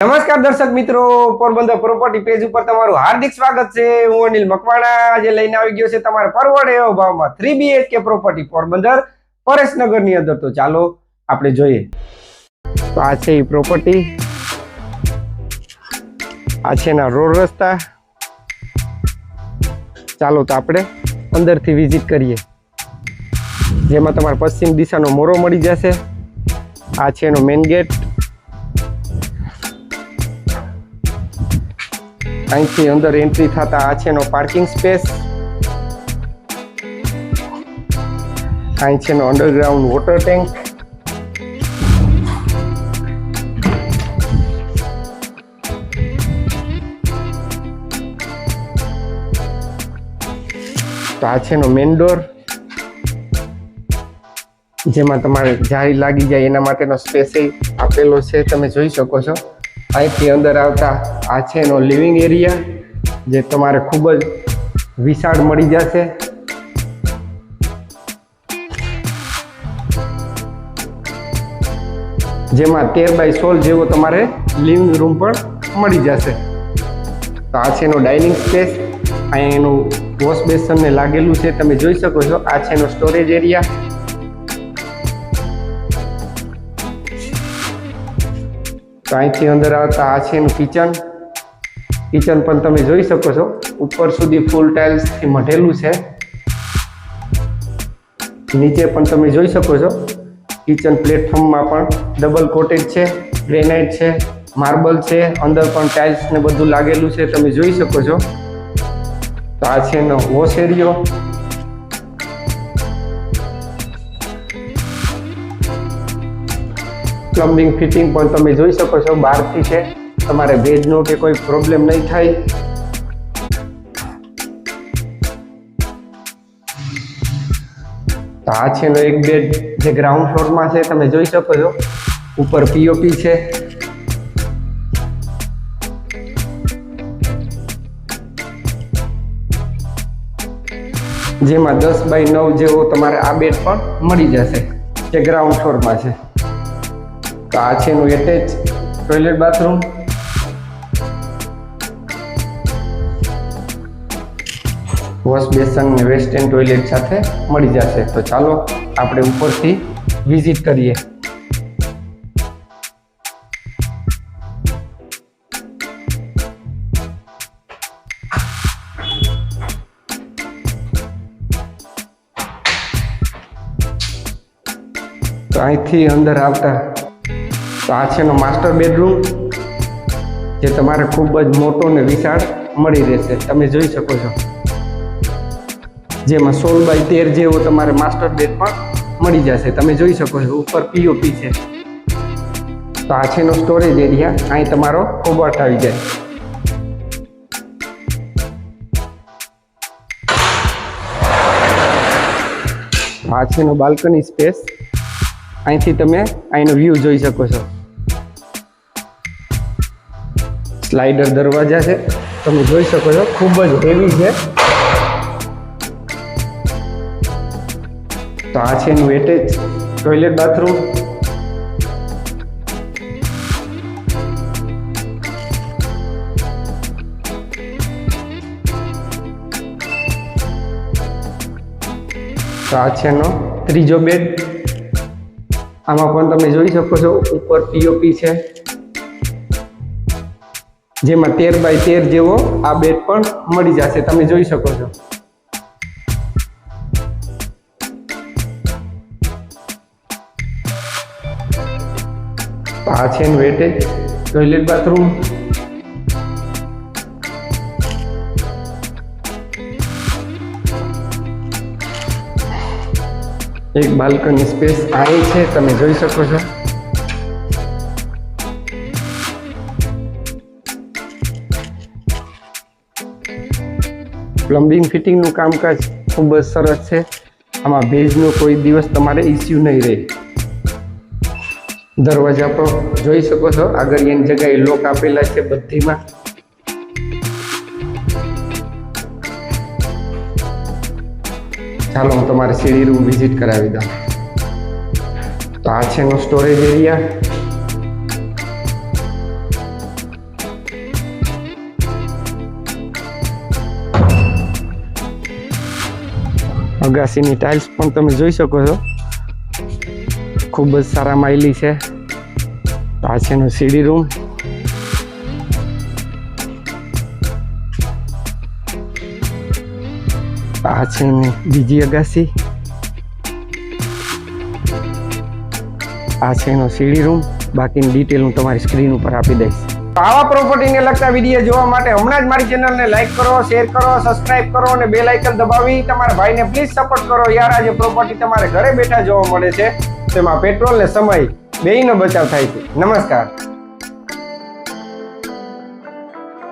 નમસ્કાર દર્શક મિત્રો, પોરબંદર પ્રોપર્ટી પેજ ઉપર તમારું હાર્દિક સ્વાગત છે. હું અનિલ મકવાણા, આજે લઈને આવી ગયો છે તમારે પરવડ એવો ભાવમાં થ્રી બીએચકે પ્રોપર્ટી પોરબંદર પરેશનગરની અંદર. તો ચાલો આપણે જોઈએ. તો આ છે એ પ્રોપર્ટી આ છે એના રોડ રસ્તા. ચાલો તો આપણે અંદરથી વિઝિટ કરીએ. જેમાં તમારે પશ્ચિમ દિશાનો મોરો મળી જશે. આ છે એનો મેઇન ગેટ અહીંથી અંદર એન્ટ્રી થતા આ છે પાર્કિંગ સ્પેસ અહીં છે અંડરગ્રાઉન્ડ વોટર ટેન્ક તો આ છે એનો મેન ડોર જેમાં તમારે જાળી લાગી જાય એના માટેનો સ્પેસ આપેલો છે, તમે જોઈ શકો છો. અહીંથી અંદર આવતા આ છે એનો લિવિંગ એરિયા, જે તમારે ખૂબ જ વિશાળ મળી જશે. જેમાં તેર બાય સોળ જેવો તમારે લિવિંગ રૂમ પણ મળી જશે. તો આ છે એનો ડાઇનિંગ સ્પેસ, અહીંયા એનું વોશ બેસનને લાગેલું છે, તમે જોઈ શકો છો. આ છે એનો સ્ટોરેજ એરિયા. તો અંદર આવતા આ છે એનું કિચન. કિચન પણ તમે જોઈ શકો છો. ઉપર સુધી ફૂલ ટાઇલ્સથી મઢેલું છે. નીચે પણ તમે જોઈ શકો છો. કિચન પ્લેટફોર્મમાં પણ ડબલ કોટેડ છે, ગ્રેનાઇટ છે, માર્બલ છે, અંદર પણ ટાઇલ્સ ને બધું લાગેલું છે. તમે જોઈ શકો છો. તો આ છે એનો વોશ એરિયો. પ્લમ્બિંગ, ફિટિંગ પણ તમે જોઈ શકો છો બહારથી છે. તમારે ભેજનો કે કોઈ પ્રોબ્લેમ નહીં થાય. તો આ છે એક બેડ જે ગ્રાઉન્ડ ફ્લોરમાં છે, તમે જોઈ શકો છો. ઉપર પીઓપી છે. જેમાં દસ બાય નવ જેવો તમારે આ બેડ પણ મળી જશે, જે ગ્રાઉન્ડ ફ્લોરમાં છે. તો આ છે એનું attach toilet bathroom wash basin ને વેસ્ટર્ન ટોયલેટ સાથે મળી જશે. તો ચાલો આપણે ઉપરથી વિઝિટ કરીએ. તો અહીંથી અંદર આવતા તો આ છે એનો માસ્ટર બેડરૂમ જે તમારે ખૂબ જ મોટો ને વિશાળ મળી રહેશે. તમે જોઈ શકો છો. જેમાં સોળ બાય તેર જેવો તમારે માસ્ટર બેડ પણ મળી જશે. તમે જોઈ શકો છો, ઉપર પીઓપી છે. તો આ છે સ્ટોરેજ એરિયા અહીં તમારો કોબર્ટ આવી જાય. આ છે બાલ્કની સ્પેસ અહીંથી તમે અહીંનો વ્યૂ જોઈ શકો છો. સ્લાઇડર દરવાજા છે. તમે જોઈ શકો છો, ખૂબ જ હેવી છે. તો આ છે એનું એટેચ ટોયલેટ બાથરૂમ તો આ છે એનો ત્રીજો બેડ આમાં પણ તમે જોઈ શકો છો, ઉપર પીઓપી છે. જેમાં તેર બાય તેર જેવો આ બેડ પણ મળી જશે. તમે જોઈ શકો છો. આ છે વેટેજ ટોયલેટ બાથરૂમ એક બાલ્કની સ્પેસ આ છે, તમે જોઈ શકો છો. પ્લમ્બિંગ, ફિટિંગનું કામકાજ ખૂબ જ સરસ છે. આમાં ભેજનો કોઈ દિવસ તમારે ઇસ્યુ નહીં રહે. દરવાજા પર જોઈ શકો છો આગળ એની જગ્યાએ લોક આપેલા છે બધીમાં. ચાલો હું તમારે સીડી રૂમ વિઝિટ કરાવી દઉં. તો આ છે એનો સ્ટોરેજ એરિયા. અગાસીની ટાઇલ્સ પણ તમે જોઈ શકો છો. ખૂબ જ સારા માયલી છે. આ સીડી રૂમ આ બીજી અગાસી. આ છે એનો સીડી રૂમ બાકીની ડિટેલ હું તમારી સ્ક્રીન ઉપર આપી દઈશ. આવા પ્રોપર્ટીને લગતા વીડિયો જોવા માટે હમણાં જ મારી ચેનલને લાઈક કરો શેર કરો સબસ્ક્રાઇબ કરો અને બેલ આઇકન દબાવી. તમારા ભાઈને પ્લીઝ સપોર્ટ કરો. યાર, આજે પ્રોપર્ટી તમારે ઘરે બેઠા જોવા મળે છે. તેમાં પેટ્રોલ ને સમય, બેયનો બચાવ થાય છે. નમસ્કાર.